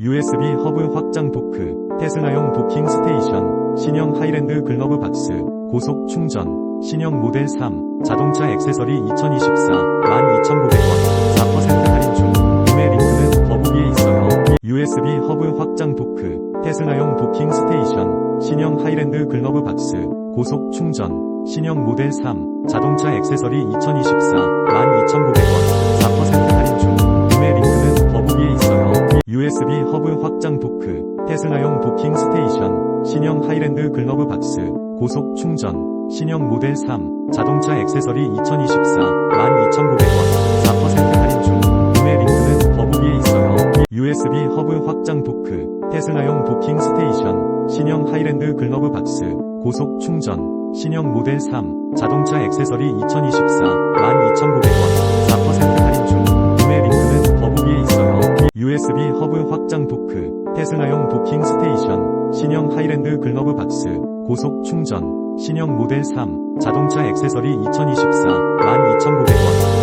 USB 허브 확장 도크, 테슬라용 도킹 스테이션, 신형 하이랜드 글러브 박스, 고속 충전, 신형 모델 3, 자동차 액세서리 2024, 12,900원, 4% 할인 중, 구매 링크는 더보기에 있어요. USB 허브 확장 도크, 테슬라용 도킹 스테이션, 신형 하이랜드 글러브 박스, 고속 충전, 신형 모델 3, 자동차 액세서리 2024, 12,900원, 확장 도크, 테슬라용 도킹 스테이션, 신형 하이랜드 글러브 박스, 고속 충전, 신형 모델 3, 자동차 액세서리 2024, 12,900원, 4% 할인 중, 구매 링크는 더보기에 있어요. USB 허브 확장 도크, 테슬라용 도킹 스테이션, 신형 하이랜드 글러브 박스, 고속 충전, 신형 모델 3, 자동차 액세서리 2024, 테슬라용 도킹 스테이션, 신형 하이랜드 글러브 박스, 고속 충전, 신형 모델 3, 자동차 액세서리 2024, 12,900원,